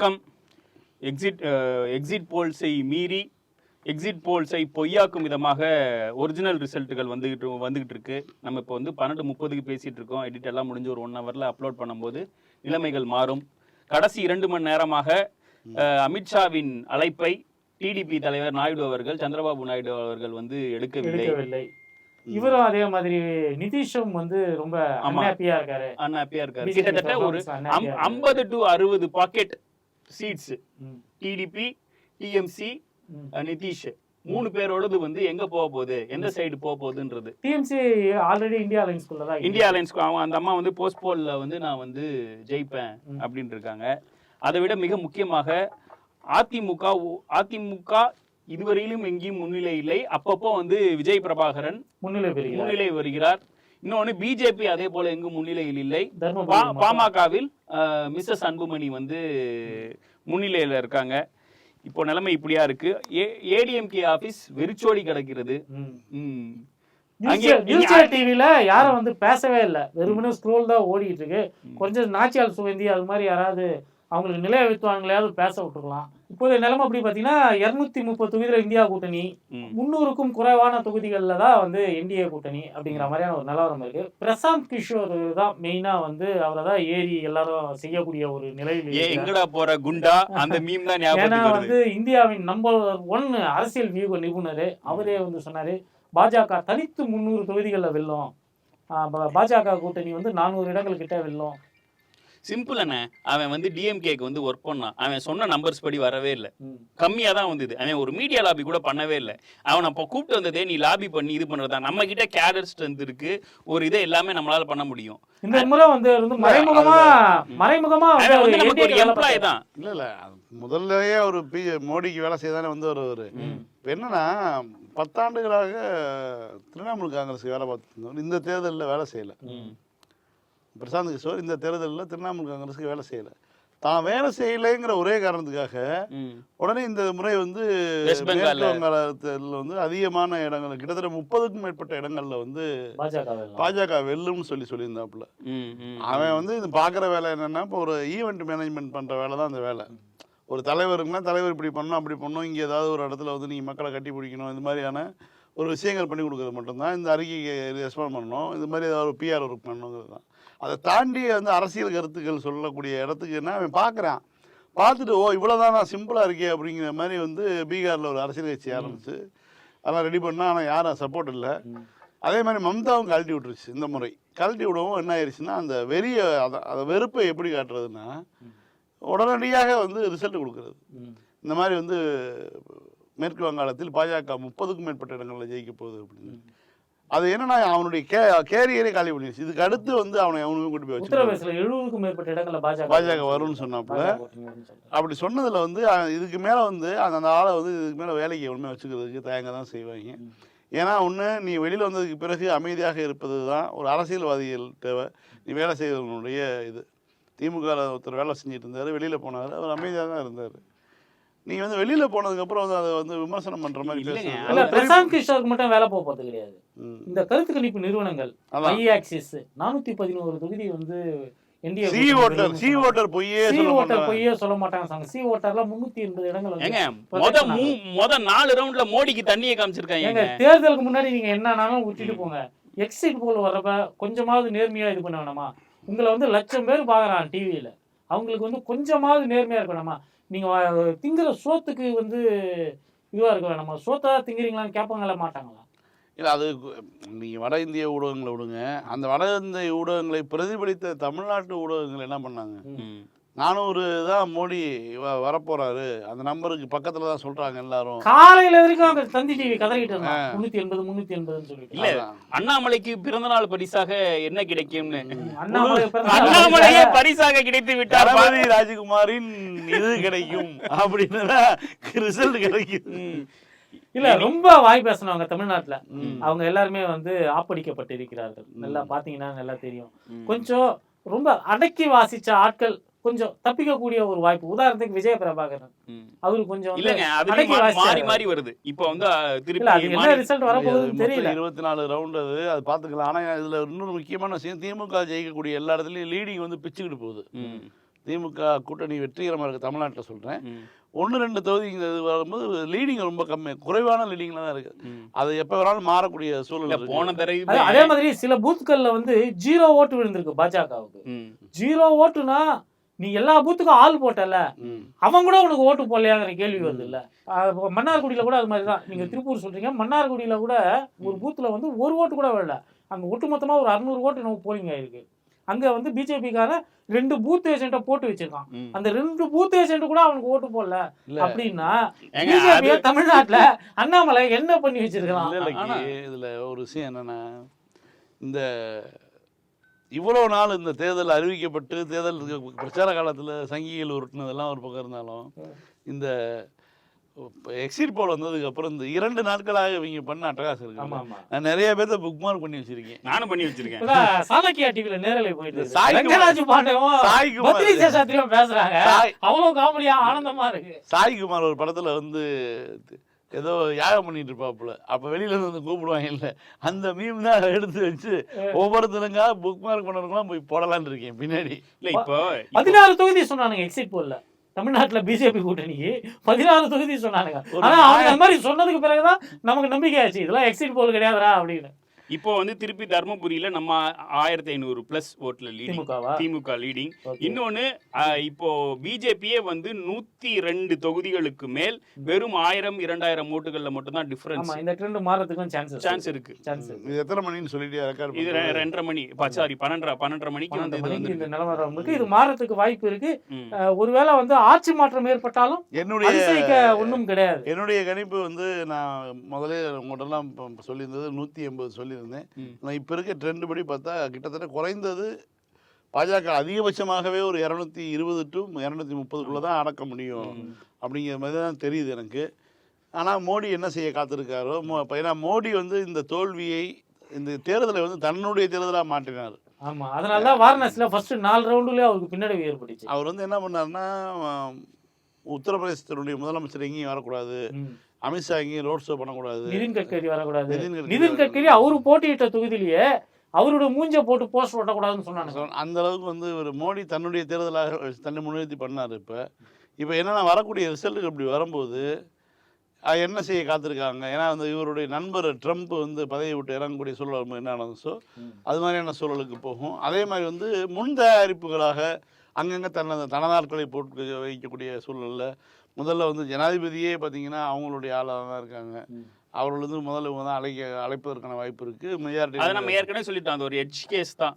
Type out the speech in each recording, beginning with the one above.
வணக்கம். Exit exit போல்ஸை மீறி exit போல்ஸை பொய்யாக்கும் விதமாக ஒரிஜினல் ரிசல்ட்டுகள் வந்துகிட்டு வந்துகிட்டு இருக்கு நம்ம இப்போ வந்து பன்னெண்டு முப்பதுக்கு பேசிட்டு இருக்கோம். எடிட் எல்லாம் முடிஞ்சு ஒரு ஒன் ஹவர்ல அப்லோட் பண்ணும்போது நிலைமைகள் மாறும். கடைசி இரண்டு மணி நேரமாக அஹ், அமித்ஷாவின் அழைப்பை டிடிபி தலைவர் நாயுடு அவர்கள் சந்திரபாபு நாயுடு அவர்கள் வந்து எடுக்கவில்லை. இவரும் அதே மாதிரி நிதிஷும் வந்து ரொம்ப. அன்ஹாப்பியா இருக்காரு. அன்ஹாப்பியா இருக்காரு. கிட்டத்தட்ட ஒரு. ஐம்பது டு அறுபது pocket seats TDP TMC. Nitish. மூணு பேரோடது வந்து எங்க போக போகுது? எந்த சைடு போக போகுதுன்றது. டிஎம்சி ஆல்ரெடி இந்தியா அலைன்ஸ்குள்ள தான். இந்தியா அலைன்ஸ் அவன் அந்த அம்மா வந்து போஸ்ட் போல்ல வந்து நான் வந்து ஜெயிப்பேன். அப்படின்னு இருக்காங்க. அதை விட மிக முக்கியமாக அதிமுக அதிமுக இதுவரையிலும் எங்கேயும் முன்னிலை இல்லை. அப்பப்போ வந்து விஜய் பிரபாகரன் முன்னிலை முன்னிலை வருகிறார். இன்னொன்னு பிஜேபி அதே போல எங்கும் முன்னிலையில் இல்லை. பாமகவில் மிஸ்ஸஸ் அன்புமணி வந்து முன்னிலையில இருக்காங்க. இப்போ நிலைமை இப்படியா இருக்கு. ஏடிஎம்கே ஆபீஸ் வெறிச்சோடி கிடக்கிறது. டிவில யாரும் வந்து பேசவே இல்லை. வெறுமனே ஸ்க்ரோல் தான் ஓடிட்டு இருக்கு. கொஞ்சம் நாச்சியால் சுவேந்தி அது மாதிரி யாராவது அவங்களுக்கு நிலைய வைத்துவாங்களையாவது பேச விட்டுருக்கலாம் இப்போதைய நிலைமை அப்படி பார்த்தீங்கன்னா இருநூத்தி முப்பது தொகுதியில் இந்தியா கூட்டணி. முந்நூறுக்கும் குறைவான தொகுதிகளில் தான் வந்து என்டிஏ கூட்டணி அப்படிங்கிற மாதிரியான ஒரு நிலவரம் இருக்கு. பிரசாந்த் கிஷோர் தான் மெயினா வந்து அவரை தான் ஏறி எல்லாரும் செய்யக்கூடிய ஒரு நிலையில் போற குண்டா? அந்த மீம் தான் ஏன்னா வந்து இந்தியாவின் நம்பர் ஒன் அரசியல் வியூக நிபுணர். அவரே வந்து சொன்னாரு பாஜக தனித்து முந்நூறு தொகுதிகளில் வெல்லும். பாஜக கூட்டணி வந்து நானூறு இடங்கள் கிட்ட வெல்லும். சிம்பிள் அண்ணே. அவன் வந்து டிஎம்கேக்கு வந்து ஒர்க் பண்ணான். அவன் சொன்ன நம்பர்ஸ் படி வரவே இல்லை. ம். கம்மியா தான் வந்தது. அவன் ஒரு மீடியா லாபி கூட பண்ணவே இல்லை. அவன் அப்போ கூப்பிட்டு வந்ததே நீ லாபி பண்ணி இது பண்றதா நம்ம கிட்ட கேடர் ஸ்ட்ரென்த் இருக்கு. ஒரு இதை எல்லாமே நம்மளால பண்ண முடியும். இந்த முறை வந்து மறைமுகமா மறைமுகமா நமக்கு ஒரு எம்ப்ளாய். தான். இல்ல இல்ல. முதல்லயே ஒரு பி மோடிக்கு வேலை செய்தானே வந்து ஒரு ஒரு இப்போ என்னன்னா பத்தாண்டுகளாக திரிணாமுல் காங்கிரஸுக்கு வேலை பார்த்துருந்தவர் இந்த தேர்தலில் வேலை செய்யலை. பிரசாந்த் கிஷோர் இந்த தேர்தலில் திரிணாமுல் காங்கிரஸுக்கு வேலை செய்யலை தான் வேலை செய்யலைங்கிற ஒரே காரணத்துக்காக. உடனே இந்த முறை வந்து வங்காளத்தில் வந்து அதிகமான இடங்கள் கிட்டத்தட்ட முப்பதுக்கும் மேற்பட்ட இடங்கள்ல வந்து பாஜக வெல்லும். பாஜக வெல்லும்னு சொல்லி சொல்லியிருந்தாப்புல. அவன் வந்து இது பார்க்குற வேலை என்னன்னா இப்போ ஒரு ஈவெண்ட் மேனேஜ்மெண்ட் பண்ணுற வேலை தான் அந்த வேலை ஒரு தலைவருக்குன்னா தலைவர் இப்படி பண்ணணும் அப்படி பண்ணணும் இங்கே ஏதாவது ஒரு இடத்துல வந்து நீங்கள் மக்களை கட்டி பிடிக்கணும் இந்த மாதிரியான ஒரு விஷயங்கள் பண்ணி கொடுக்குறது மட்டும்தான் இந்த அறிக்கைக்கு ரெஸ்பாண்ட் பண்ணணும் இந்த மாதிரி ஏதாவது ஒரு பிஆர் ஒர்க் பண்ணணுங்கிறது தான் அதை தாண்டி வந்து அரசியல் கருத்துக்கள் சொல்லக்கூடிய இடத்துக்கு என்ன அவன் பார்க்குறான். பார்த்துட்டு ஓ இவ்வளோதான் நான் சிம்பிளாக இருக்கே அப்படிங்கிற மாதிரி வந்து பீகாரில் ஒரு அரசியல் கட்சி ஆரம்பிச்சு அதெல்லாம் ரெடி பண்ணால் ஆனால் யாரும் சப்போர்ட் இல்லை. அதே மாதிரி மம்தாவும் கழட்டி விட்டுருச்சு இந்த முறை. கழட்டி விடவும் என்ன ஆயிடுச்சுன்னா அந்த வெறிய அதை அந்த வெறுப்பை எப்படி காட்டுறதுன்னா உடனடியாக வந்து ரிசல்ட் கொடுக்கறது. இந்த மாதிரி வந்து மேற்கு வங்காளத்தில் பாஜக முப்பதுக்கும் மேற்பட்ட இடங்களில் ஜெயிக்க போகுது அப்படின்னு. அது என்னன்னா அவனுடைய கே கேரியரே காலி பண்ணிடுச்சு. இதுக்கு அடுத்து வந்து அவனை அவனுக்கும் கூட்டி போய் வச்சு உத்தரப்பிரதேசல எழுபதுக்கும் மேற்பட்ட இடங்கள்ல பாஜக பாஜக வரும்னு சொன்னாப்புல. அப்படி சொன்னதில் வந்து இதுக்கு மேலே வந்து அந்த அந்த ஆளை வந்து இதுக்கு மேலே வேலைக்கு எவனுமே வச்சுக்கிறதுக்கு தயங்க தான் செய்வாங்க. ஏன்னா ஒன்று நீ வெளியில் வந்ததுக்கு பிறகு அமைதியாக இருப்பது தான் ஒரு அரசியல்வாதிகள் தேவை. நீ வேலை செய்வதனுடைய இது. திமுக ஒருத்தர் வேலை செஞ்சுட்டு இருந்தார் வெளியில் போனார் அவர் அமைதியாக தான் இருந்தார். நீங்கள் வந்து வெளியில் போனதுக்கப்புறம் வந்து அதை வந்து விமர்சனம் பண்ணுற மாதிரி இல்ல பிரசாந்த் கிஷோருக்கு மட்டும் வேலை போக போறது கிடையாது. இந்த கருத்து கணிப்பு நிறுவனங்கள் ஐ ஆக்சிஸ் நானூத்தி பதினோரு தொகுதி வந்து NDA C voter C voter பொய்யே சி சொல்ல ஓட்டர் மாட்டாங்க. பொய்யே சொல்ல மாட்டாங்க சொன்னாங்க சி ஓட்டர்ல முன்னூத்தி எண்பது இடங்கள் வந்து ஏங்க மொத மொத நாலு ரவுண்ட்ல மோடிக்கு தண்ணியை காமிச்சிருக்காங்க ஏங்க தேர்தலுக்கு முன்னாடி நீங்க என்னன்னாலும் விட்டுட்டு போங்க. எக்ஸிட் போல் வர்றப்ப கொஞ்சமாவது நேர்மையா இது பண்ண வேணாமா? உங்களை வந்து லட்சம் பேர் பாக்குறான் டிவியில அவங்களுக்கு வந்து கொஞ்சமாவது நேர்மையா இருக்க வேணாமா நீங்க வ- திங்கிற சோத்துக்கு வந்து இதுவா இருக்க வேணாமா. சோத்தா திங்கிறீங்களான்னு கேட்பாங்களா மாட்டாங்களா? இல்லை அது நீங்கள் வட இந்திய ஊடகங்களை விடுங்க. அந்த வட இந்திய ஊடகங்களை பிரதிபலித்த தமிழ்நாட்டு ஊடகங்கள் என்ன பண்ணாங்க. நானூறு தான் மோடி வரப்போறாரு. அந்த நம்பருக்கு பக்கத்துல தான் சொல்றாங்க எல்லாரும். காலையில வரைக்கும் அங்க தந்தி டிவி கதறிட்டு இருந்தான். முன்னூத்தி எண்பது முன்னூத்தி எண்பதுன்னு சொல்லிட்டு. இல்ல. அண்ணாமலைக்கு பிறந்த நாள் பரிசாக என்ன கிடைக்கும்னு? அண்ணாமலை பிறந்த நாள் அண்ணாமலையே பரிசாக கிடைத்து விட்டார். தளபதி ராஜகுமாரின் இது கிடைக்கும் அப்படின்னு ரிசல்ட் கிடைக்கும். இல்ல ரொம்ப வாய் பேசினவங்க தமிழ்நாட்டுல. அவங்க எல்லாருமே வந்து ஆப்படிக்கப்பட்டு இருக்கிறார்கள் நல்லா பாத்தீங்கன்னா நல்லா தெரியும். கொஞ்சம் ரொம்ப அடக்கி வாசிச்ச ஆட்கள் கொஞ்சம் தப்பிக்கக்கூடிய ஒரு வாய்ப்பு. உதாரணத்துக்கு விஜய பிரபாகரன். ம். அவரு கொஞ்சம் இல்லங்க மாறி. மாறி வருது. இப்போ வந்து திருப்பி என்ன ரிசல்ட் வரப்போகுதுன்னு தெரியல. இருபத்தி நாலு ரவுண்ட் அது. அது பாத்துக்கலாம் ஆனா இதுல இன்னொரு முக்கியமான விஷயம் திமுக ஜெயிக்கக்கூடிய எல்லா இடத்துலயும் லீடிங் வந்து பிச்சுக்கிட்டு போகுது. ம். திமுக கூட்டணி வெற்றிகரமாக இருக்குது தமிழ்நாட்டில் சொல்கிறேன் ஒன்று ரெண்டு தொகுதிங்கிறது வரும்போது லீடிங் ரொம்ப கம்மி குறைவான லீடிங்கில் தான் இருக்குது. அது எப்போ வேணாலும் மாறக்கூடிய இருக்கு. போன தடவை அது- மாதிரி சில பூத்துக்கள்ல வந்து ஜீரோ ஓட்டு விழுந்திருக்கு பாஜகவுக்கு. ஜீரோ ஓட்டுனா நீ எல்லா பூத்துக்கும் ஆள் போட்டல. அவன் கூட உனக்கு ஓட்டு போடலையாங்கிற கேள்வி வருது இல்ல மன்னார்குடியில கூட அது மாதிரி தான் நீங்க திருப்பூர் சொல்றீங்க மன்னார்குடியில கூட ஒரு பூத்துல வந்து ஒரு ஓட்டு கூட விழல அங்க ஒட்டுமொத்தமா ஒரு அறுநூறு ஓட்டு நம்ம போலிங் ஆயிருக்கு அங்க வந்து பிஜேபிக்கார ரெண்டு பூத் ஏஜென்ட்டை போட்டு வச்சிருக்கான். அந்த ரெண்டு பூத் ஏஜென்ட் கூட அவனுக்கு ஓட்டு போடல. அப்படின்னா தமிழ்நாட்டுல அண்ணாமலை என்ன பண்ணி வச்சிருக்கான் இதுல ஒரு விஷயம் என்னன்னா இந்த இவ்வளவு நாள் இந்த தேர்தல் அறிவிக்கப்பட்டு தேர்தல் பிரச்சார காலத்துல சங்கிகள் உருட்டுனதெல்லாம் ஒரு பக்கம் இருந்தாலும் இந்த எக்ஸிட் போல் வந்ததுக்கு அப்புறம் இந்த இரண்டு நாட்களாக இவங்க பண்ண அட்டகாசம் இருக்கு. நான் நிறைய பேர்த்த புக் மார்க் பண்ணி வச்சிருக்கேன். நானும் பண்ணி வச்சிருக்கேன். சாணக்கியா டிவில நேரலை போயிட்டு. ரங்கராஜ் பாண்டவும் பேசுறாங்க. அவ்வளவு காமெடியா ஆனந்தமா இருக்கு. சாய்குமார் ஒரு படத்துல வந்து ஏதோ யாகம் பண்ணிட்டு இருப்பாப்புல அப்ப வெளியில இருந்து வந்து கூப்பிடுவாங்க இல்ல அந்த மீம் தான் எடுத்து வச்சு ஒவ்வொருத்தருங்க புக் மார்க் பண்ணவங்களாம் போய் போடலான்னு இருக்கேன் பின்னாடி. இல்ல இப்போ பதினாறு தொகுதி சொன்னானுங்க எக்ஸிட் போல்ல தமிழ்நாட்டுல பிஜேபி கூட்டணிக்கு பதினாறு தொகுதி சொன்னானுங்க. ஒரு ஆனா அவங்க அந்த மாதிரி சொன்னதுக்கு பிறகுதான் நமக்கு நம்பிக்கை ஆச்சு இதெல்லாம் எக்ஸிட் போல் கிடையாதுடா அப்படின்னு. இப்போ வந்து திருப்பி தர்மபுரியில நம்ம ஆயிரத்தி ஐநூறு பிளஸ் ஓட்ல லீடிங் திமுக லீடிங். இன்னொன்னு இப்போ பிஜேபியே வந்து நூத்தி ரெண்டு தொகுதிகளுக்கு மேல் வெறும் ஆயிரம் இரண்டாயிரம் ஓட்டுகள்ல மட்டும்தான் ஆமா டிஃபரன்ஸ் இந்த ட்ரெண்ட் மாறதுக்கும் சான்சஸ் சான்ஸ் இருக்கு. சான்ஸ் இது எத்தனை மணின்னு சொல்லிட்டு இது ரெண்டரை மணி. சாரி பன்னெண்டரை பன்னெண்டரை மணிக்கு வந்து இந்த வந்து நிலவரம் இருக்கு. இது மாறதுக்கு வாய்ப்பு இருக்கு. ஒருவேளை வந்து ஆட்சி மாற்றம் ஏற்பட்டாலும் என்னுடைய ஒண்ணும் கிடையாது. என்னுடைய கணிப்பு வந்து நான் முதல்ல உங்கள்கிட்டலாம் இப்போ சொல்லியிருந்தது நூற்றி எண்பது சொல்லியிருந்தேன். நான் இப்போ இருக்க ட்ரெண்ட் படி பார்த்தா கிட்டத்தட்ட குறைந்தது பாஜக அதிகபட்சமாக ஒரு இரநூத்தி இருபது டு இரநூத்தி முப்பதுக்குள்ளே தான் அடக்க முடியும். அப்படிங்கிற மாதிரி தான் தெரியுது எனக்கு. ஆனால் மோடி என்ன செய்ய காத்திருக்காரோ மோ ஏன்னா மோடி வந்து இந்த தோல்வியை இந்த தேர்தலை வந்து தன்னுடைய தேர்தலாக மாற்றினார். ஆமா அதனாலதான் வாரணாசில ஃபர்ஸ்ட் நாலு ரவுண்டுலயே அவருக்கு பின்னடைவு ஏற்பட்டுச்சு அவர் வந்து என்ன பண்ணாருன்னா ஆம், உத்தரப்பிரதேசத்தினுடைய முதலமைச்சர் எங்கேயும் வரக்கூடாது. அமித்ஷா எங்கேயும் ரோட் ஷோ பண்ணக்கூடாது. நிதின் கட்கரி வரக்கூடாது. நிதின் கட்கரி அவரு போட்டியிட்ட தொகுதியிலேயே அவரோட மூஞ்ச போட்டு போஸ்ட் ஒட்டக்கூடாதுன்னு சொன்னாங்க அந்த அளவுக்கு வந்து ஒரு மோடி தன்னுடைய தேர்தலாக தன்னை முன்னிறுத்தி பண்ணார் இப்போ. இப்போ என்னன்னா வரக்கூடிய ரிசல்ட்டுக்கு அப்படி வரும்போது என்ன செய்ய காத்திருக்காங்க? ஏன்னா வந்து இவருடைய நண்பர் ட்ரம்ப் வந்து பதவியை விட்டு இறங்கக்கூடிய சூழல் என்ன நடந்துச்சோ. அது மாதிரியான சூழலுக்கு போகும். அதே மாதிரி வந்து முன் தயாரிப்புகளாக அங்கங்கே தனது தனநாட்களை போட்டு வைக்கக்கூடிய சூழலில் முதல்ல வந்து ஜனாதிபதியே பார்த்தீங்கன்னா அவங்களுடைய ஆளாக தான் இருக்காங்க. அவர்கள் வந்து முதல்ல இவங்க தான் அழைக்க அழைப்பதற்கான வாய்ப்பு இருக்குது அதை நம்ம மெஜாரிட்டி ஏற்கனவே சொல்லிட்டோம். அது ஒரு எட்ஜ் கேஸ் தான்.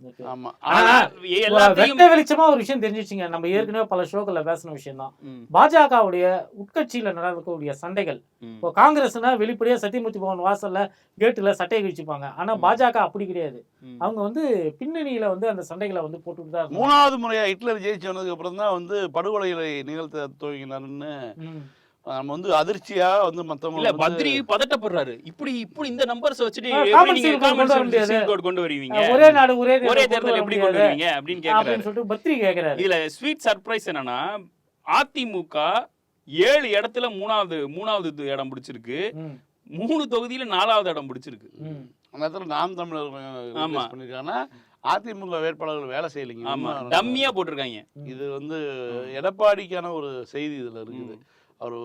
எல்லாத்தையும் வெட்ட வெளிச்சமா ஒரு விஷயம் தெரிஞ்சிச்சுங்க. நம்ம ஏற்கனவே பல ஷோக்கள்ல பேசின விஷயம் தான் பாஜகவுடைய உட்கட்சியில நடக்கக்கூடிய சண்டைகள். இப்போ காங்கிரஸ்னா வெளிப்படையா சத்தியமூர்த்தி பவன் வாசல்ல கேட்டுல சட்டையை கிழிச்சுப்பாங்க. ஆனா பாஜக அப்படி கிடையாது. அவங்க வந்து பின்னணியில வந்து அந்த சண்டைகளை வந்து போட்டுட்டு தான். மூணாவது முறையா ஹிட்லர் ஜெயிச்சு வந்ததுக்கு அப்புறம் தான் வந்து படுகொலைகளை நிகழ்த்த துவங்கினாருன்னு ம். நம்ம வந்து அதிர்ச்சியா வந்து இல்ல மத்தவங்க பத்ரி பதட்டப்படுறாரு. இப்படி இப்படி இந்த நம்பர்ஸ் வச்சுட்டு கொண்டு வருவீங்க? ஒரே நாடு ஒரே தேர்தல் ஒரே தேர்தல் எப்படி கொண்டு வருவீங்க அப்படின்னு கேக்குறாரு. சொல்லிட்டு பத்ரி கேக்குறாரு. இதுல ஸ்வீட் சர்ப்ரைஸ் என்னன்னா அதிமுக ஏழு இடத்துல மூணாவது மூணாவது இடம் பிடிச்சிருக்கு. மூணு தொகுதியில நாலாவது இடம் பிடிச்சிருக்கு. அந்த இடத்துல நாம் தமிழர் ஆமா. பண்ணிருக்காங்கன்னா அதிமுக வேட்பாளர்கள் வேலை செய்யலைங்க. ஆமா. டம்மியா போட்டிருக்காங்க. இது வந்து எடப்பாடிக்கான ஒரு செய்தி இதுல இருக்குது. அவர்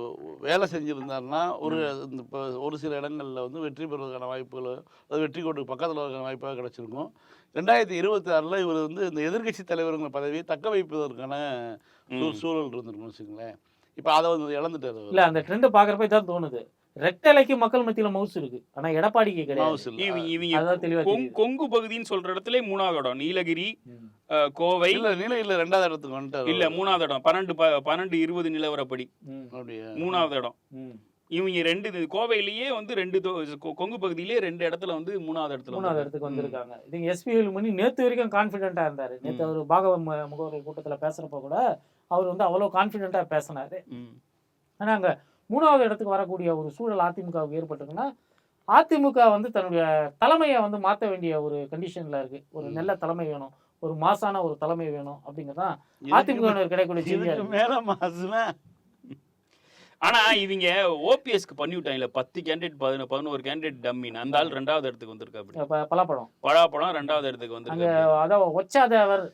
வேலை செஞ்சிருந்தாருன்னா ஒரு இந்த இப்போ ஒரு சில இடங்கள்ல வந்து வெற்றி பெறுவதற்கான வாய்ப்புகள் அது வெற்றி கோட்டுக்கு பக்கத்தில் இருக்கிற வாய்ப்பாக கிடைச்சிருக்கும். ரெண்டாயிரத்தி இருபத்தி ஆறில் இவர் வந்து இந்த எதிர்க்கட்சி தலைவருங்கிற பதவியை தக்க வைப்பதற்கான. சூழல் இருந்திருக்கும்னு வச்சுங்களேன் இப்போ அதை வந்து இழந்துட்டார் இல்ல அந்த ட்ரெண்ட் பாக்குறப்ப இதான் தோணுது. ரெட்டலைக்கு மக்கள் மத்தியில மவுஸ் இருக்கு. ஆனா எடப்பாடிக்கு கிடையாது. இல்ல. கொங்கு பகுதின்னு சொல்ற இடத்துல மூணாவது இடம். நீலகிரி கோவை. இல்ல நிலையில் ரெண்டாவது இடத்துக்கு வந்துட்டார் இல்ல மூணாவது இடம். பன்னெண்டு பன்னெண்டு இருபது நிலவரப்படி. மூணாவது இடம். ம். இவங்க ரெண்டு இது கோவையிலேயே வந்து ரெண்டு கொங்கு பகுதியிலேயே ரெண்டு இடத்துல வந்து மூணாவது இடத்துல மூணாவது இடத்துக்கு வந்திருக்காங்க. இது எஸ்பி மணி நேத்து வரைக்கும் கான்பிடென்ட்டா இருந்தாரு. நேத்து அவர் பாகவ முகவர்கள் கூட்டத்துல பேசுறப்ப கூட அவர் வந்து அவ்வளவு கான்பிடென்ட்டா பேசினாரு. ம். ஆனா அங்க மூணாவது இடத்துக்கு வரக்கூடிய ஒரு சூழல் அதிமுகவுக்கு ஏற்பட்டிருக்குன்னா அதிமுக வந்து தன்னுடைய தலைமையை வந்து மாற்ற வேண்டிய ஒரு கண்டிஷன்ல இருக்கு. ஒரு நல்ல தலைமை வேணும். ஒரு மாசான ஒரு தலைமை வேணும் அப்படிங்கறதான் அதிமுக கிடைக்கக்கூடிய மேல மாசுனா ஆனா இவங்க ஓபிஎஸ்க்கு பண்ணி விட்டாங்கல்ல பத்து கேண்டிடேட் பதினொரு பதினோரு கேண்டிடேட் டம்மின்னு அந்த ஆள் ரெண்டாவது இடத்துக்கு வந்திருக்கா அப்படி? ப- பலாப்பழம். பழாப்பழம் ரெண்டாவது இடத்துக்கு வந்திருக்கு அதான் ஒச்சாதவர்.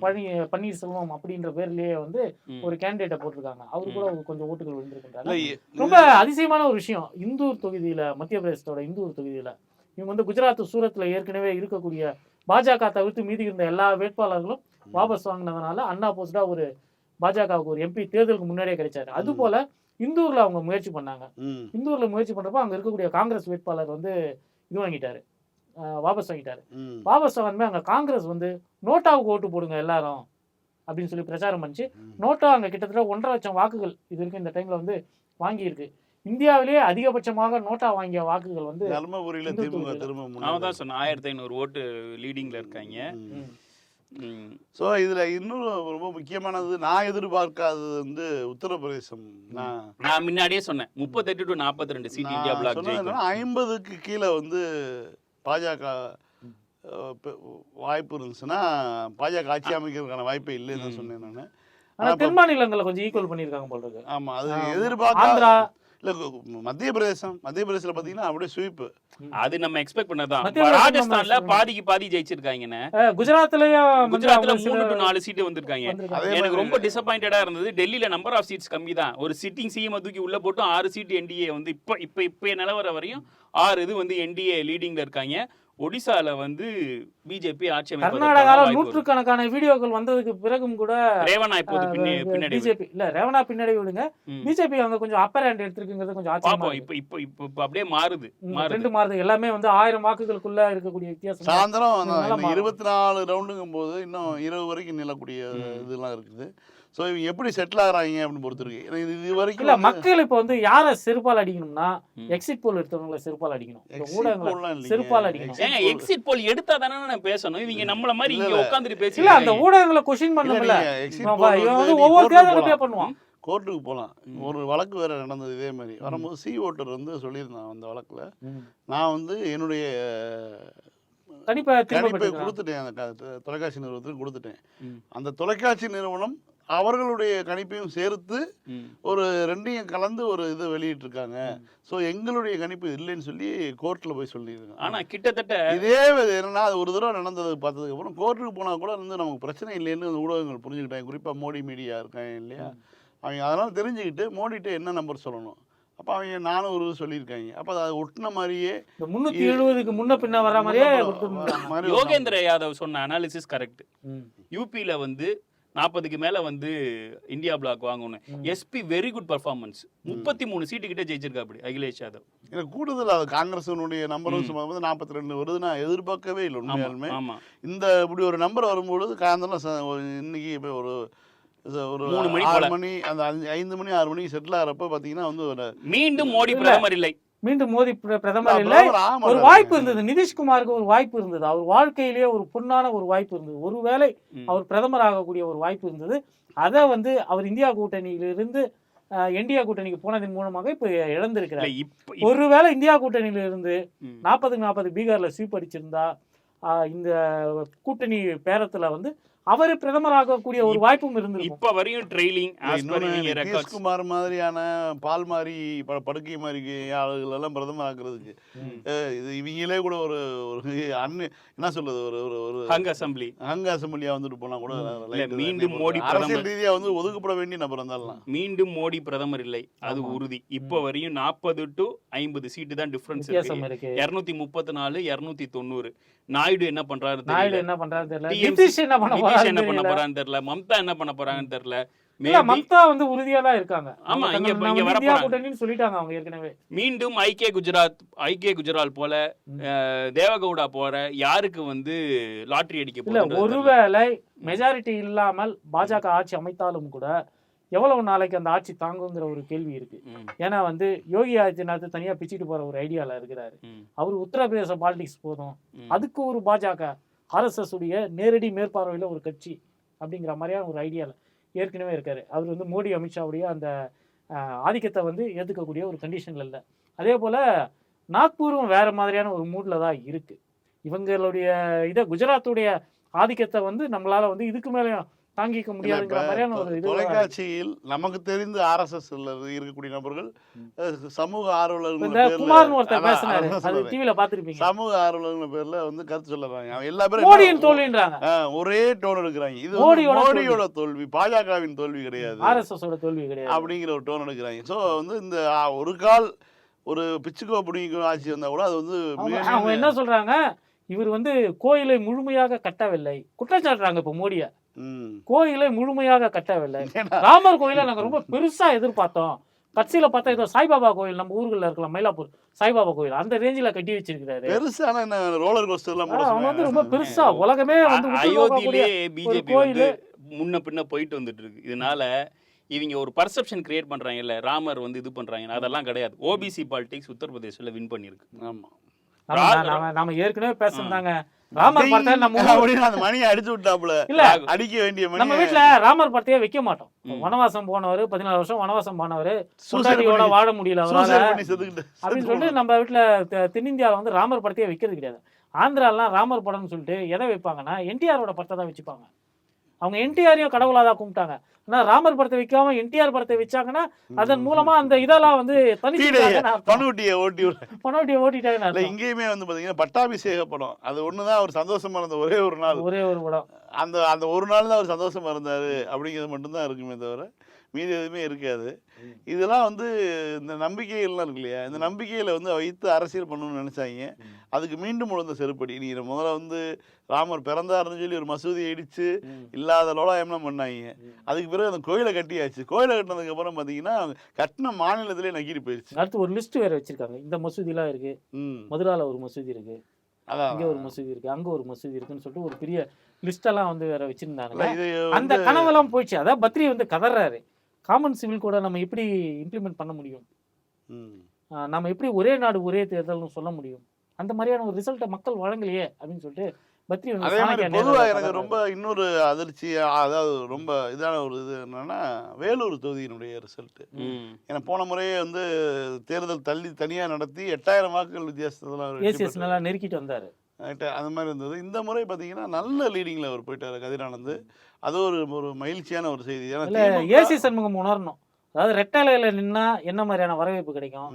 பழனி பன்னீர்செல்வம் அப்படின்ற பேர்லயே வந்து. ஒரு கேண்டிடேட்டை போட்டிருக்காங்க. அவரு கூட கொஞ்சம் ஓட்டுகள் இல்ல விழுந்திருக்கின்றாங்க ரொம்ப அதிசயமான ஒரு விஷயம். இந்தூர் தொகுதியில மத்திய பிரதேசத்தோட இந்தூர் தொகுதியில இவங்க வந்து குஜராத் சூரத்ல ஏற்கனவே இருக்கக்கூடிய பாஜக தவிர்த்து மீதி இருந்த எல்லா வேட்பாளர்களும் வாபஸ் வாங்கினதுனால அண்ணா போஸ்டா ஒரு பாஜகவுக்கு ஒரு எம்பி தேர்தலுக்கு முன்னாடியே கிடைச்சாரு. அது போல இந்தூர்ல அவங்க முயற்சி பண்ணாங்க. இந்தூர்ல முயற்சி பண்றப்ப அங்க இருக்கக்கூடிய காங்கிரஸ் வேட்பாளர் வந்து இது வாங்கிட்டாரு. வாபஸ் வாங்கிட்டாரு. வாபஸ் வாங்கினமே அங்க காங்கிரஸ் வந்து நோட்டாவுக்கு ஓட்டு போடுங்க எல்லாரும் அப்படின்னு சொல்லி பிரச்சாரம் பண்ணிச்சு. நோட்டா அங்க கிட்டத்தட்ட ஒன்றரை லட்சம் வாக்குகள் இது வரைக்கும் இந்த டைம்ல வந்து வாங்கியிருக்கு. இந்தியாவிலேயே அதிகபட்சமாக நோட்டா வாங்கிய வாக்குகள் வந்து தர்மபுரியில. திரும்ப சொன்னான் ஆயிரத்தி ஐநூறு ஓட்டு லீடிங்ல இருக்காங்க. ஸோ இதுல இன்னும் ரொம்ப முக்கியமானது நான் எதிர்பார்க்காதது வந்து உத்தரப்பிரதேசம். நான் நான் முன்னாடியே சொன்னேன். முப்பத்தெட்டு டு நாற்பத்தி ரெண்டு சீட் இந்தியா பிளாக் ஐம்பதுக்கு கீழே வந்து பாஜக வாய்ப்பு இருந்துச்சுன்னா பாஜக ஆட்சி அமைக்கிறதுக்கான வாய்ப்பே இல்லைன்னு. சொன்னேன் நான். ஆனா தென் கொஞ்சம் ஈக்குவல் பண்ணியிருக்காங்க போல இருக்கு. ஆமா அது. எதிர்பார்க்க ஆந்திரா இல்ல மத்திய பிரதேசம் மத்திய பிரதேசத்துல பாத்தீங்கன்னா அப்படியே ஸ்வீப் அது நம்ம எக்ஸ்பெக்ட் பண்ணதான் ராஜஸ்தான்ல பாதிக்கு பாதி ஜெயிச்சிருக்காங்கன்னு. அஹ் குஜராத்லயும் குஜராத்ல மூணு டு நாலு சீட்டு வந்திருக்காங்க. எனக்கு ரொம்ப டிசப்பாயிண்டடா இருந்தது. டெல்லியில நம்பர் ஆஃப் சீட்ஸ் கம்மி தான். ஒரு சிட்டிங் சிஎம் தூக்கி உள்ள போட்டு ஆறு சீட் என்டிஏ வந்து இப்ப இப்ப இப்ப நிலவர வரையும் ஆறு இது வந்து என்டிஏ லீடிங்ல இருக்காங்க. ஒடிசால வந்து பிஜேபி ஆட்சி இருக்கு. நூற்றுக்கணக்கான வீடியோக்கள் வந்ததுக்கு பிறகும் கூட இப்போது பின்னே பின்னாடி பிஜேபி இல்ல ரேவனா பின்னாடி விடுங்க. பிஜேபி அங்க கொஞ்சம் அப்பர் ஹேண்ட் எடுத்திருக்குங்கிறது கொஞ்சம் ஆச்சரியமா. இப்ப இப்ப இப்ப இப்ப அப்படியே மாறுது ரெண்டு மாறுது எல்லாமே வந்து ஆயிரம் வாக்குகளுக்குள்ள இருக்கக்கூடிய வித்தியாசம் சாயந்தரம். இருபத்தி நாலு ரவுண்டுங்கும் போது இன்னும் இரவு வரைக்கும் நிலக்கூடிய. இதெல்லாம் இருக்குது ஸோ இவங்க எப்படி செட்டில் ஆகுறாங்க அப்படின்னு பொறுத்து இருக்கு ஏன்னா இது இது வரைக்கும் இல்ல மக்கள் இப்ப வந்து யார செருப்பால் அடிக்கணும்னா. எக்ஸிட் போல் எடுத்தவங்களை செருப்பால் அடிக்கணும் ஊடகங்களை. செருப்பால் அடிக்கணும். exit ஏங்க எக்ஸிட் போல் எடுத்தா தானே நான் பேசணும் இவங்க நம்மள மாதிரி இங்க. உட்காந்துட்டு பேசி இல்ல அந்த ஊடகங்களை இல்ல, பண்ணல இவன் வந்து ஒவ்வொரு தேர்தலும் பண்ணுவான் கோர்ட்டுக்கு போகலாம். ஒரு வழக்கு வேற நடந்தது இதே மாதிரி வரும்போது சி ஓட்டர் வந்து சொல்லியிருந்தான் அந்த வழக்குல. நான் வந்து என்னுடைய கணிப்பை. கொடுத்துட்டேன் அந்த தொலைக்காட்சி நிறுவனத்துக்கு கொடுத்துட்டேன். அந்த தொலைக்காட்சி நிறுவனம் அவர்களுடைய கணிப்பையும் சேர்த்து. ஒரு ரெண்டையும் கலந்து ஒரு இது வெளியிட்டிருக்காங்க. ஸோ எங்களுடைய கணிப்பு இல்லைன்னு சொல்லி கோர்ட்டில் போய் சொல்லியிருக்காங்க. ஆனா கிட்டத்தட்ட இதே என்னன்னா அது ஒரு தடவை நடந்தது பார்த்ததுக்கு அப்புறம் கோர்ட்டுக்கு போனால் கூட வந்து நமக்கு பிரச்சனை இல்லைன்னு அந்த ஊடகங்கள் புரிஞ்சுக்கிட்டாங்க. குறிப்பாக மோடி மீடியா இருக்காங்க இல்லையா? அவங்க அதெல்லாம் தெரிஞ்சுக்கிட்டு மோடிட்ட என்ன நம்பர் சொல்லணும்? அப்போ அவங்க நானூறு சொல்லியிருக்காங்க. அப்போ அதை ஒட்டின மாதிரியே முன்னூத்தி எழுபதுக்கு முன்ன பின்ன வர மாதிரியே யோகேந்திர யாதவ் சொன்ன அனாலிசிஸ் கரெக்ட். யூபியில வந்து நாற்பதுக்கு மேல வந்து இந்தியா பிளாக் வாங்கணும். எஸ்பி வெரி குட் பர்ஃபார்மன்ஸ் முப்பத்தி மூணு சீட்டு கிட்ட ஜெயிச்சிருக்கா அப்படி அகிலேஷ் யாதவ் எனக்கு கூடுதல் காங்கிரஸினுடைய நம்பரும் வந்து நாற்பத்தி ரெண்டு வருது நான் எதிர்பார்க்கவே இல்லை உண்மையாலுமே இந்த இப்படி ஒரு நம்பர் வரும்பொழுது ஒரு இன்னைக்கு இப்போ ஒரு ஒரு மூணு மணி ஆறு. மணி அந்த ஐந்து மணி ஆறு மணிக்கு செட்டில் ஆகிறப்ப பார்த்தீங்கன்னா வந்து மீண்டும் மோடி. பிரதமர் இல்லை மீண்டும் மோடி பிர- பிரதமர் இல்லை ஒரு. வாய்ப்பு இருந்தது நிதிஷ்குமாருக்கு ஒரு வாய்ப்பு இருந்தது அவர் வாழ்க்கையிலேயே ஒரு பொன்னான ஒரு வாய்ப்பு இருந்தது ஒருவேளை. அவர் பிரதமர் ஆகக்கூடிய ஒரு வாய்ப்பு இருந்தது அதை வந்து அவர் இந்தியா கூட்டணியிலிருந்து என்டிஏ கூட்டணிக்கு போனதன் மூலமாக இப்ப இழந்திருக்கிறார் ஒருவேளை இந்தியா கூட்டணியில இருந்து. நாற்பதுக்கு நாற்பது பீகார்ல ஸ்வீப் அடிச்சிருந்தா இந்த கூட்டணி பேரத்துல வந்து அவர் பிரதமர் ஆகக்கூடிய ஒரு வாய்ப்பும் இருந்திருக்கும். இப்ப வரையும் ட்ரெயிலிங் நிதிஷ்குமார் மாதிரியான பால் மாதிரி ப- படுக்கை மாதிரி ஆளுகள் எல்லாம் பிரதமர் ஆக்குறதுக்கு இது இவங்களே கூட ஒரு ஒரு அன்னு என்ன சொல்றது ஒரு ஒரு ஒரு ஹங் அசம்பிளி அங்க அசம்பிளியா வந்துட்டு போனா கூட. மீண்டும் மோடி அரசியல். ரீதியா வந்து ஒதுக்கப்பட வேண்டிய நபர் இருந்தாலும். மீண்டும் மோடி பிரதமர் இல்லை. அது. உறுதி. இப்ப வரையும் நாற்பது டு ஐம்பது சீட்டு தான் டிஃபரன்ஸ் இருக்கு. இருநூத்தி முப்பத்தி நாலு இருநூத்தி தொண்ணூறு. நாயுடு என்ன பண்றாரு நாயுடு என்ன பண்றாரு தெரியல. என்ன பண்ண நிதிஷ் என்ன பண்ண போறான்னு தெரியல. மம்தா என்ன பண்ண போறாங்கன்னு தெரியல. மம்தா வந்து உறுதியா தான் இருக்காங்க. ஆமா, இங்க- இங்க வர. கூட்டணின்னு சொல்லிட்டாங்க அவங்க ஏற்கனவே. மீண்டும் ஐக்கிய குஜராத் ஐக்கிய குஜரால் போல தேவகவுடா போற யாருக்கு வந்து லாட்டரி அடிக்க தெரியல. ஒருவேளை மெஜாரிட்டி இல்லாமல் பாஜக ஆட்சி அமைத்தாலும் கூட எவ்வளவு நாளைக்கு அந்த ஆட்சி தாங்குங்கிற ஒரு கேள்வி இருக்கு. ஏன்னா வந்து யோகி ஆதித்யநாத் தனியா பிச்சுட்டு போற ஒரு ஐடியால இருக்கிறாரு. அவர் உத்தரப்பிரதேச பாலிடிக்ஸ் போதும். அதுக்கு ஒரு பாஜக ஆர்எஸ்எஸ் உடைய நேரடி மேற்பார்வையில் ஒரு கட்சி அப்படிங்கிற மாதிரியான ஒரு ஐடியாவில் ஏற்கனவே இருக்கார். அவர் வந்து மோடி அமித்ஷாவுடைய அந்த ஆதிக்கத்தை வந்து ஏற்றுக்கக்கூடிய ஒரு கண்டிஷனில் இல்லை. அதே போல் நாக்பூரும் வேறு மாதிரியான ஒரு மூடில் தான் இருக்குது இவங்களுடைய இதை குஜராத்துடைய ஆதிக்கத்தை வந்து நம்மளால் வந்து இதுக்கு மேலேயும் தாங்கிக்க முடியாதுங்கிற மாதிரியான ஒரு தொலைக்காட்சியில் நமக்கு தெரிந்த ஆர்எஸ்எஸ் இருக்கக்கூடிய நபர்கள் சமூக ஆர்வலர்கள் குமார்னு ஒருத்தர் பேசினாரு. அது டிவில பாத்துருப்பீங்க சமூக ஆர்வலர்கள் பேர்ல வந்து கருத்து சொல்லுறாங்க அவன் எல்லா பேரும் மோடியின் தோல்வின்றாங்க. ஒரே டோன் எடுக்கிறாங்க. இது மோடியோட தோல்வி. பாஜகவின் தோல்வி கிடையாது. ஆர்எஸ்எஸ் ஓட தோல்வி கிடையாது. அப்படிங்கிற ஒரு டோன் எடுக்கிறாங்க. ஸோ வந்து இந்த ஒரு கால் ஒரு பிச்சுக்கோ பிடிக்கோ ஆட்சி வந்தா கூட அது வந்து அவங்க என்ன சொல்றாங்க? இவர் வந்து கோயிலை முழுமையாக கட்டவில்லை. குற்றச்சாட்டுறாங்க இப்ப மோடிய. கோயிலை முழுமையாக கட்டவில்லை. ராமர் கோயிலை நாங்க ரொம்ப பெருசா எதிர்பார்த்தோம். கட்சியில பார்த்தா ஏதோ சாய்பாபா கோயில் நம்ம ஊர்கள்ல இருக்கலாம் மயிலாப்பூர் சாய்பாபா கோயில் அந்த ரேஞ்சில கட்டி வச்சிருக்கிறாரு. பெருசான ரோலர் கோஸ்டர் எல்லாம் போட ஆனா, அவங்க வந்து ரொம்ப. பெருசா உலகமே வந்து அயோத்தியிலே பிஜேபி கோயிலு. முன்ன பின்ன போயிட்டு வந்துட்டு இருக்கு. இதனால இவங்க ஒரு பர்செப்ஷன் கிரியேட் பண்றாங்கல்ல ராமர் வந்து இது பண்றாங்க அதெல்லாம் கிடையாது. ஓபிசி பாலிடிக்ஸ் உத்தரப்பிரதேசல வின் பண்ணிருக்கு ஆமா. நம்ம நாம நாம ஏற்கனவே பேசுனாங்க ராமர் படத்தை நம்ம அந்த மணியை அடிச்சு விட்டாப்புல. இல்ல அடிக்க வேண்டிய நம்ம வீட்ல ராமர் படத்தையே வைக்க மாட்டோம். வனவாசம் போனவர் பதினாலு வருஷம் வனவாசம் போனவர் பண்ணி- வாழ முடியல அப்படின்னு சொல்லிட்டு நம்ம வீட்ல தெ- தென்னிந்தியாவில் வந்து ராமர் படத்தையே வைக்கிறது கிடையாது. ஆந்திராலாம் ராமர் படம்னு சொல்லிட்டு எதை வைப்பாங்கன்னா என்டிஆரோட படத்தை தான் வச்சுப்பாங்க. அவங்க என்டிஆரையும் கடவுளாக தான் கும்பிட்டாங்க ஆனா ராமர் படத்தை வைக்காம என்டிஆர் படத்தை வச்சாங்கன்னா அதன் மூலமா அந்த இதெல்லாம் வந்து. பணுட்டியை ஓட்டி இல்ல அர்த்தம். இங்கேயுமே வந்து பாத்தீங்கன்னா பட்டாபிஷேக படம் அது ஒண்ணுதான் அவர் சந்தோஷமா இருந்த ஒரே ஒரு நாள் ஒரே ஒரு படம் அந்த அந்த ஒரு நாள் தான் அவர் சந்தோஷமா இருந்தாரு அப்படிங்கிறது மட்டும்தான் இருக்குமே தவிர மீதி எதுவுமே இருக்காது. இதெல்லாம் வந்து இந்த நம்பிக்கைகள்லாம் இருக்கு இல்லையா? இந்த நம்பிக்கையில வந்து வைத்து அரசியல் பண்ணணும்னு நினைச்சாங்க. அதுக்கு மீண்டும் உழந்த செருப்படி. நீ முதல்ல வந்து ராமர் பிறந்தாருன்னு சொல்லி ஒரு மசூதியை இடிச்சு இல்லாத லோலாயம்லாம் பண்ணாங்க. அதுக்கு பிறகு அந்த கோயிலை கட்டியாச்சு. கோயிலை கட்டினதுக்கு அப்புறம் பாத்தீங்கன்னா கட்டின மாநிலத்திலே நக்கிட்டு போயிடுச்சு அடுத்து ஒரு லிஸ்ட் வேற வச்சிருக்காங்க. இந்த மசூதிலாம் இருக்கு. ம். மதுரால ஒரு மசூதி இருக்கு. அதான். இங்க ஒரு மசூதி இருக்கு. அங்க ஒரு மசூதி இருக்குன்னு சொல்லிட்டு ஒரு பெரிய லிஸ்ட் எல்லாம் வந்து வேற வச்சிருந்தாங்க அந்த கனவெல்லாம் போயிடுச்சு. அதான் பத்ரி வந்து கதறாரு காமன் சிவில் கூட நம்ம எப்படி இம்ப்ளிமெண்ட் பண்ண முடியும்? நம்ம எப்படி ஒரே நாடு ஒரே தேர்தல்னு சொல்ல முடியும்? அந்த மாதிரியான ஒரு ரிசல்ட்டை மக்கள் வழங்கலையே அப்படின்னு சொல்லிட்டு பத்ரி அதே மாதிரி சாணக்கிய பொதுவா நேரத்துல எனக்கு. ரொம்ப இன்னொரு அதிர்ச்சி அதாவது ரொம்ப இதான ஒரு இது என்னன்னா வேலூர் தொகுதியினுடைய ரிசல்ட் ம். ஏன்னா போன முறையே வந்து தேர்தல் தள்ளி தனியா நடத்தி எட்டாயிரம் வாக்குகள் வித்தியாசத்துல அவர் வெற்றி ஏசிஎஸ் பெற்றாரு. நல்லா நெருக்கிட்டு வந்தாரு. அந்த மாதிரி இருந்தது. இந்த முறை பாத்தீங்கன்னா நல்ல லீடிங்ல அவர் போயிட்டாரு கதிரானந்து. அது ஒரு ஒரு மகிழ்ச்சியான ஒரு செய்தி. ஏன்னா ஏசி சண்முகம் உணரணும். அதாவது ரெட்டலையில நின்னா என்ன மாதிரியான வரவேற்பு கிடைக்கும்?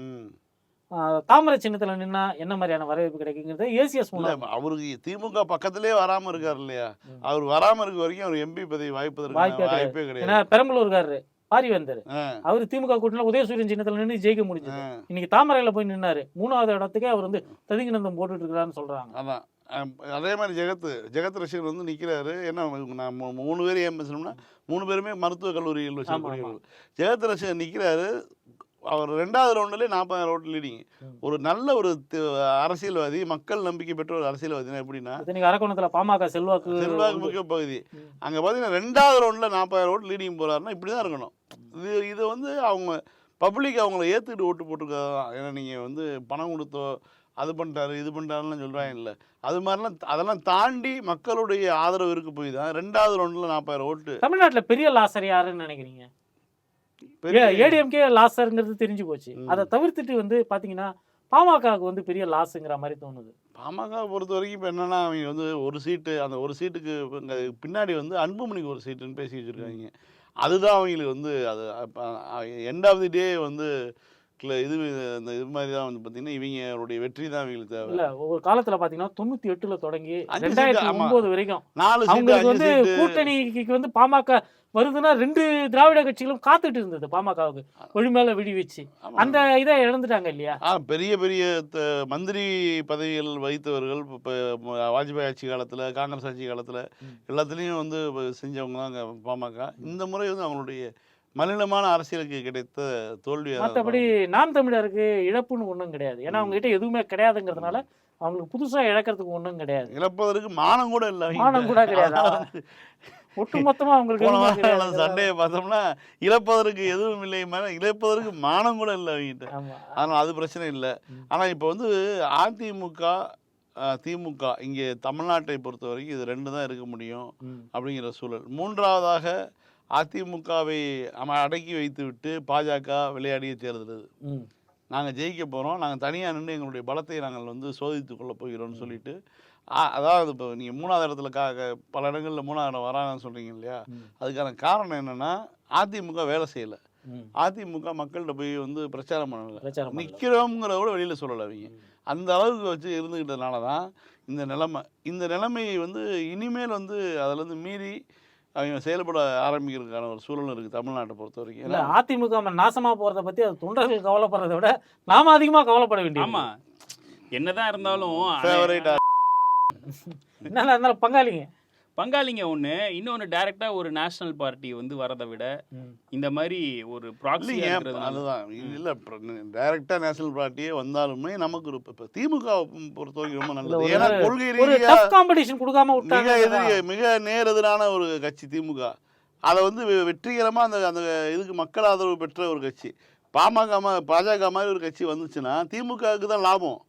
தாமரை சின்னத்துல நின்னா என்ன மாதிரியான வரவேற்பு கிடைக்குங்கிறது ஏசிஎஸ் உணரணும். அவருக்கு திமுக பக்கத்திலே வராம இருக்காரு இல்லையா. அவர் வராம இருக்க வரைக்கும் அவர் எம்பி பதவி வாய்ப்பே வாய்ப்பே ஏன்னா கிடையாது. பெரம்பலூர்காரரு பாரி வந்தாரு அவர் திமுக கூட்டணியில் உதயசூரியன் சின்னத்துல நின்று ஜெயிக்க முடிஞ்சது. இன்னைக்கு தாமரையில போய் நின்னாரு. மூணாவது இடத்துக்கே அவர் வந்து ததிகினந்தம் போட்டுட்டு இருக்கிறான்னு சொல்றாங்க. அதான். அதே மாதிரி ஜெகத் ஜெகத் ரசிகர் வந்து நிற்கிறாரு என்ன நான் மூணு பேர் ஏன் பேசணும்னா மூணு பேருமே மருத்துவக் கல்லூரியில் வச்சிருக்கக்கூடியவர்கள் ஜெகத் ரசிகர் நிற்கிறாரு அவர் ரெண்டாவது ரவுண்ட்லேயே நாற்பதாயிரம் ஓட்டு லீடிங். ஒரு நல்ல ஒரு அரசியல்வாதி மக்கள் நம்பிக்கை பெற்ற ஒரு அரசியல்வாதினா எப்படின்னா அரக்கோணத்துல பாமக செல்வாக்கு செல்வாக்கு முக்கிய பகுதி. அங்கே பார்த்தீங்கன்னா ரெண்டாவது ரவுண்டில் நாற்பதாயிரம் ஓட்டு லீடிங் போகிறாருன்னா இப்படி தான் இருக்கணும். இது இது வந்து அவங்க பப்ளிக் அவங்கள ஏற்றுக்கிட்டு ஓட்டு போட்டிருக்காது தான் ஏன்னா நீங்கள் வந்து பணம் கொடுத்தோ அது பண்ணிட்டாரு இது பண்ணிட்டாருன்னு சொல்கிறாங்க இல்லை. அது மாதிரிலாம் அதெல்லாம் தாண்டி மக்களுடைய ஆதரவு இருக்கு போய் தான். ரெண்டாவது ரவுண்டில் நாற்பதாயிரம் ஓட்டு. தமிழ்நாட்டுல பெரிய லாசர் யாருன்னு நினைக்கிறீங்க? ஏடிஎம்கே லாசருங்கிறது தெரிஞ்சு போச்சு. அதை தவிர்த்துட்டு வந்து பாத்தீங்கன்னா பாமகவுக்கு வந்து பெரிய லாஸுங்கிற மாதிரி தோணுது. பாமக பொறுத்த வரைக்கும் இப்போ என்னன்னா அவங்க வந்து ஒரு சீட்டு அந்த ஒரு சீட்டுக்கு பின்னாடி வந்து அன்புமணிக்கு ஒரு சீட்டுன்னு பேசி வச்சுருக்காங்க. அதுதான் அவங்களுக்கு வந்து அது எண்ட் ஆஃப் தி டே வந்து இது அந்த இது மாதிரி தான் வந்து பார்த்தீங்கன்னா இவங்களுடைய வெற்றி தான் அவங்களுக்கு தேவை இல்ல ஒரு காலத்துல பாத்தீங்கன்னா தொண்ணூத்தி எட்டுல தொடங்கி ரெண்டாயிரத்தி. ஒன்பது வரைக்கும் நாலு அவங்களுக்கு வந்து கூட்டணிக்கு வந்து பாமக வருதுன்னா ரெண்டு திராவிட கட்சிகளும் காத்துட்டு இருந்தது பாமகவுக்கு ஒளி மேல விடி வச்சு. அந்த இதை இழந்துட்டாங்க இல்லையா ஆ பெரிய பெரிய மந்திரி பதவிகள் வைத்தவர்கள் இப்போ வாஜ்பாய் ஆட்சி காலத்தில் காங்கிரஸ் ஆட்சி காலத்தில். எல்லாத்துலேயும் வந்து செஞ்சவங்க தான் பாமக இந்த முறை வந்து அவங்களுடைய மலினமான அரசியலுக்கு கிடைத்த தோல்வி மத்தபடி நாம் தமிழருக்கு இழப்புன்னு ஒண்ணும் கிடையாது. ஏன்னா அவங்க கிட்ட எதுவுமே கிடையாதுங்கிறதுனால அவங்களுக்கு புதுசா இழக்கிறதுக்கு ஒண்ணும் கிடையாது. இழப்பதற்கு மானம் கூட இல்லை மானம் கூட கிடையாது. ஒட்டுமொத்தமா அவங்களுக்கு. சண்டையை பார்த்தோம்னா இழப்பதற்கு எதுவும் இல்லை மேல இழப்பதற்கு மானம் கூட இல்லை அவங்ககிட்ட. அதனால் அது பிரச்சனை இல்லை. ஆனால் இப்போ வந்து அதிமுக திமுக இங்கே தமிழ்நாட்டை பொறுத்த வரைக்கும் இது ரெண்டு தான் இருக்க முடியும். அப்படிங்கிற சூழல். மூன்றாவதாக அதிமுகவை அம அடக்கி வைத்துவிட்டு பாஜக விளையாடிய தேர்தல். நாங்கள் ஜெயிக்க போகிறோம் நாங்கள் தனியாக நின்று எங்களுடைய பலத்தை நாங்கள் வந்து சோதித்து கொள்ள போகிறோம்னு சொல்லிட்டு அதாவது இப்போ நீங்கள் மூணாவது இடத்துல கா பல இடங்களில் மூணாவது இடம் வராங்கன்னு சொல்கிறீங்க இல்லையா. அதுக்கான காரணம் என்னென்னா அதிமுக வேலை செய்யலை. அதிமுக மக்கள்கிட்ட போய் வந்து பிரச்சாரம் பண்ணலை. நிற்கிறோங்கிறத கூட வெளியில் சொல்லலை அவங்க அந்த அளவுக்கு வச்சு இருந்துக்கிட்டதுனால தான் இந்த நிலைமை இந்த நிலைமையை வந்து இனிமேல் வந்து அதுலேருந்து மீறி அவங்க செயல்பட ஆரம்பிக்கிறதுக்கான ஒரு சூழல் இருக்குது தமிழ்நாட்டை பொறுத்த வரைக்கும். இல்ல அதிமுக ம- நாசமா போறத பத்தி அது தொண்டர்கள் கவலைப்படுறதை விட நாம அதிகமா கவலைப்பட வேண்டியது. ஆமா. என்னதான் இருந்தாலும் ஃபேவரேட் என்ன இருந்தாலும் பங்காளிங்க. பங்காளிங்க ஒண்ணு இன்னொன்னு டைரக்டா ஒரு நேஷனல் பார்ட்டி வந்து வரதை விட இந்த மாதிரி ஒரு இருக்கிறதுனால அதுதான். இல்லை டைரக்டாக நேஷனல் பார்ட்டியே வந்தாலுமே நமக்கு ஒரு இப்போ திமுக பொறுத்த வரைக்கும் ரொம்ப நல்லது. ஏன்னா கொள்கை ஒரு ரீதியாக டஃப் காம்படிஷன் கொடுக்காம மிக விட்டாங்க எதிரி மிக நேரெதிரான ஒரு கட்சி திமுக. அதை வந்து வெ- வெற்றிகரமா அந்த அந்த இதுக்கு மக்கள் ஆதரவு பெற்ற ஒரு கட்சி. பாமக பாஜக மாதிரி ஒரு கட்சி வந்துச்சுன்னா திமுகவுக்கு தான் லாபம்.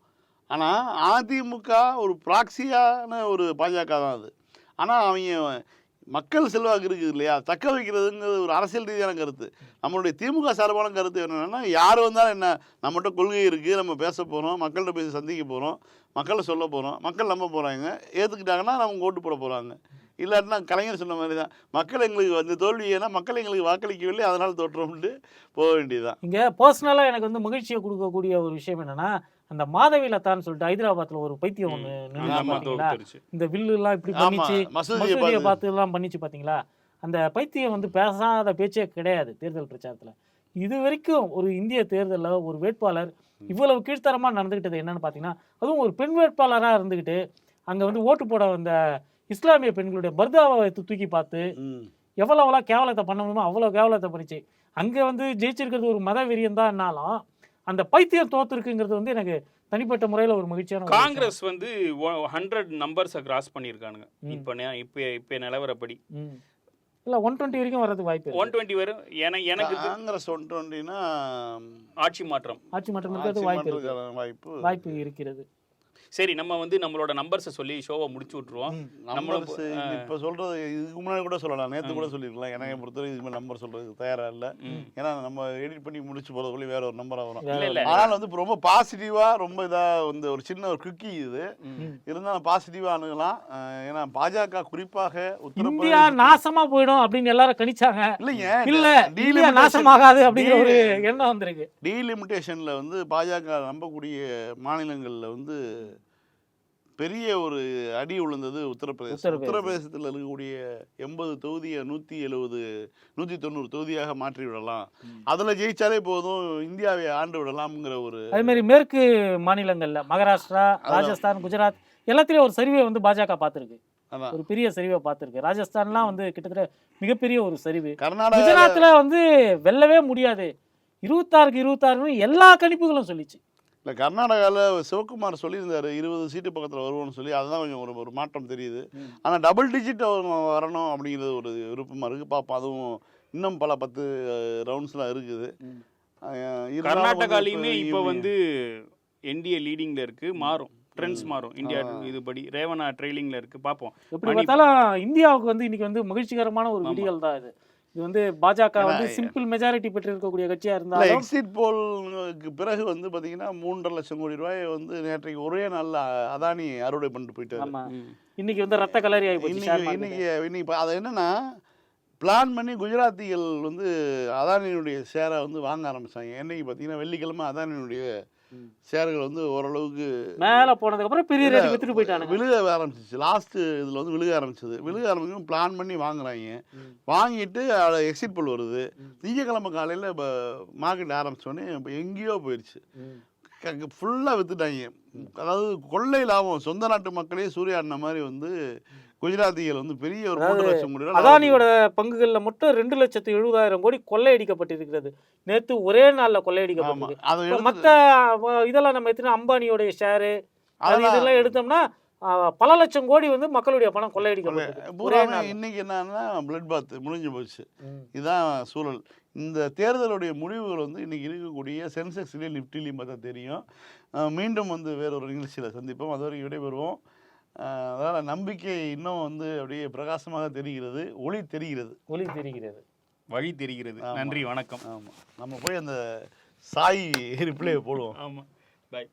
ஆனால் அதிமுக ஒரு ப்ராக்சியான ஒரு பாஜக தான் அது. ஆனால் அவங்க மக்கள் செல்வாக்கு இருக்குது இல்லையா? தக்க வைக்கிறதுங்கிறது ஒரு அரசியல் ரீதியான கருத்து. நம்மளுடைய திமுக சார்பான கருத்து என்னென்னா யார் வந்தாலும் என்ன நம்மகிட்ட கொள்கை இருக்குது நம்ம பேச போகிறோம் மக்கள்கிட்ட போய் சந்திக்க போகிறோம் மக்களை சொல்ல போகிறோம் மக்கள் நம்ப போகிறாங்க ஏற்றுக்கிட்டாங்கன்னா நம்ம ஓட்டு போட போகிறாங்க இல்லாட்டினா கலைஞர் சொன்ன மாதிரி தான் மக்கள் எங்களுக்கு வந்து தோல்வி ஏன்னா மக்கள் எங்களுக்கு வாக்களிக்கவில்லை அதனால் தோற்றோம்ட்டு போக வேண்டியதுதான். இங்கே பர்சனலாக எனக்கு வந்து மகிழ்ச்சியை கொடுக்கக்கூடிய ஒரு விஷயம் என்னென்னா அந்த மாதவி லதான்னு சொல்லிட்டு ஹைதராபாத்ல ஒரு பைத்தியம் ஒண்ணு பாத்தீங்களா? இந்த வில்லு எல்லாம் இப்படி பண்ணிச்சு மசூதியை பார்த்து எல்லாம் பண்ணிச்சு பாத்தீங்களா? அந்த பைத்தியம் வந்து பேசாத பேச்சே கிடையாது தேர்தல் பிரச்சாரத்துல. இது வரைக்கும் ஒரு இந்திய தேர்தல்ல ஒரு வேட்பாளர் இவ்வளவு கீழ்த்தரமா நடந்துகிட்டது என்னன்னு பாத்தீங்கன்னா அதுவும் ஒரு பெண் வேட்பாளரா இருந்துகிட்டு அங்க வந்து ஓட்டு போட வந்த இஸ்லாமிய பெண்களுடைய பர்தாவை தூக்கி பார்த்து ம். எவ்வளோ எவ்வளோ கேவலத்தை பண்ண முடியுமோ அவ்வளோ கேவலத்தை பண்ணிச்சு. அங்கே வந்து ஜெயிச்சிருக்கிறது ஒரு மத வெறியம் தான்னாலும் அந்த பைத்தியம் தோத்துருக்குங்கிறது வந்து எனக்கு தனிப்பட்ட முறையில் ஒரு மகிழ்ச்சியான. காங்கிரஸ் வந்து ஹண்ட்ரட் நம்பர்ஸை கிராஸ் பண்ணியிருக்காங்க ம். இப்போ இப்போ இப்போ நிலவரப்படி. இல்லை ஒன் டுவெண்ட்டி வரைக்கும் வர்றதுக்கு வாய்ப்பு இருக்கு. ஒன் டுவெண்ட்டி வரும். என எனக்கு காங்கிரஸ் ஒன் டுவெண்ட்டினா ஆட்சி மாற்றம். ஆட்சி மாற்றம் இருக்கிறது வாய்ப்பு இருக்கு. வாய்ப்பு வாய்ப்பு இருக்கிறது. சரி நம்ம வந்து நம்மளோட நம்பர்ஸை சொல்லி ஷோவை முடிச்சு விட்டுருவோம். நம்மளும் நம்பர்ஸ் இப்போ சொல்றது இதுக்கு முன்னாடி கூட சொல்லலாம். நேற்று கூட சொல்லியிருக்கலாம். எனக்கு பொறுத்தவரை மேலே நம்பர் சொல்றதுக்கு தயாரா இல்லை. ஏன்னா நம்ம எடிட் பண்ணி முடிச்சு போகிறதுக்குள்ளே வேற ஒரு நம்பராக வரும். ஆனால் வந்து இப்ப ரொம்ப பாசிட்டிவா ரொம்ப இதா வந்து ஒரு சின்ன ஒரு குக்கி இது. இருந்தாலும் பாசிட்டிவா அணுகலாம். ஏன்னா பாஜக குறிப்பாக இந்தியா உத்தரப்பிரதேச நாசமா போயிடும் அப்படின்னு எல்லாரும் கணிச்சாங்க. இல்லைங்க இல்ல நாசமாகாது அப்படிங்கிற ஒரு டீ- எண்ணம் வந்திருக்கு. டீலிமிட்டேஷன்ல வந்து பாஜக நம்பக்கூடிய மாநிலங்கள்ல வந்து பெரிய ஒரு அடி விழுந்தது உத்தரப்பிரதேசம். உத்தரப்பிரதேசத்தில் இருக்கக்கூடிய எண்பது தொகுதியை நூற்றி எழுபது நூற்றி தொண்ணூறு தொகுதியாக மாற்றி விடலாம். அதில் ஜெயிச்சாலே போதும் இந்தியாவை ஆண்டு விடலாம்ங்கிற ஒரு அதே மாதிரி மேற்கு மாநிலங்கள்ல மகாராஷ்டிரா ராஜஸ்தான் குஜராத் எல்லாத்துலயும் ஒரு சரிவை வந்து பாஜக பார்த்துருக்கு. ஒரு பெரிய சரிவை பார்த்துருக்கு. ராஜஸ்தான்லாம் வந்து கிட்டத்தட்ட மிகப்பெரிய ஒரு சரிவு. கர்நாடகா குஜராத்ல வந்து வெல்லவே முடியாது. இருபத்தாறுக்கு இருபத்தாறுன்னு எல்லா கணிப்புகளும் சொல்லிச்சு. இல்லை கர்நாடகாவில் சிவகுமார் சொல்லியிருந்தாரு இருபது சீட்டு பக்கத்தில் வருவோம்னு சொல்லி அதுதான் கொஞ்சம் ஒரு ஒரு மாற்றம் தெரியுது. ஆனால் டபுள் டிஜிட் வரணும் அப்படிங்கிறது ஒரு விருப்பமாக இருக்குது பார்ப்போம் அதுவும் இன்னும் பல பத்து ரவுண்ட்ஸ்லாம் இருக்குது. கர்நாடகாலையுமே இப்ப வந்து என்டிஏ லீடிங்ல இருக்கு மாறும். ட்ரெண்ட்ஸ் மாறும். இந்தியா. இதுபடி ரேவனா ட்ரெயிலிங்ல இருக்கு. பார்ப்போம் எப்படி மணி- பார்த்தாலும் இந்தியாவுக்கு வந்து இன்னைக்கு வந்து மகிழ்ச்சிகரமான ஒரு. விடியல் தான் இது. இது வந்து பாஜக வந்து சிம்பிள் மெஜாரிட்டி பெற்றிருக்கக்கூடிய கட்சியா இல்லை இருந்தாலும் எக்ஸிட் போலுக்கு பிறகு வந்து பார்த்தீங்கன்னா மூன்றரை லட்சம் கோடி ரூபாய் வந்து நேற்றைக்கு ஒரே நாளில் அதானி அறுவடை பண்ணிட்டு போயிட்டாரு. இன்னைக்கு வந்து ரத்த கலரி ஆகி இன்னைக்கு. இன்னைக்கு இன்னைக்கு அது என்னன்னா பிளான் பண்ணி குஜராத்திகள் வந்து அதானியினுடைய ஷேரை வந்து வாங்க ஆரம்பிச்சாங்க. என்னைக்கு பார்த்தீங்கன்னா வெள்ளிக்கிழமை அதானியினுடைய ம். ஷேர்கள் வந்து ஓரளவுக்கு மேல போனதுக்கு அப்புறம் பெரிய ரேட் வித்துட்டு போயிட்டானுங்க விழுக ஆரம்பிச்சிச்சு லாஸ்ட் இதில் வந்து விழுக ஆரம்பிச்சது விழுக ஆரம்பிக்கும் பிளான் பண்ணி வாங்குறாங்க. வாங்கிட்டு அதை எக்ஸிட் போல் வருது. திங்கக்கிழமை காலையில் இப்போ மார்க்கெட் ஆரம்பிச்சோடனே இப்போ எங்கேயோ போயிடுச்சு. ஃபுல்லாக வித்துட்டாங்க அதாவது கொள்ளை லாபம் சொந்த நாட்டு மக்களே சூறையாடின மாதிரி வந்து குஜராத்திகள் வந்து பெரிய ஒரு மூன்று லட்சம் கோடி அதானியோட பங்குகள்ல மட்டும் ரெண்டு லட்சத்து எழுபதாயிரம் கோடி கொள்ளையடிக்கப்பட்டிருக்கிறது. நேத்து ஒரே நாள்ல மத்த அஹ், இதெல்லாம் நம்ம எத்தனை அம்பானியோடைய ஷேரு அது இதெல்லாம் எடுத்தோம்னா பல லட்சம் கோடி வந்து மக்களுடைய பணம் ஒரே நாள் இன்னைக்கு என்னன்னா பிளட் பாத் முடிஞ்சு போச்சு. இதுதான் சூழல். இந்த தேர்தலுடைய முடிவுகள் வந்து இன்னைக்கு இருக்கக்கூடிய சென்செக்ஸ்லேயும் நிஃப்டிலையும் பார்த்தா தெரியும். மீண்டும் வந்து வேறொரு நிகழ்ச்சியில் சந்திப்போம். அது வரைக்கும் விடைபெறுவோம். அதனால் நம்பிக்கை இன்னும் வந்து அப்படியே பிரகாசமாக தெரிகிறது ஒளி தெரிகிறது. ஒளி தெரிகிறது. வழி தெரிகிறது. நன்றி வணக்கம். ஆமாம் நம்ம போய் அந்த சாய் ரிப்ளே போடுவோம். ஆமா. பாய்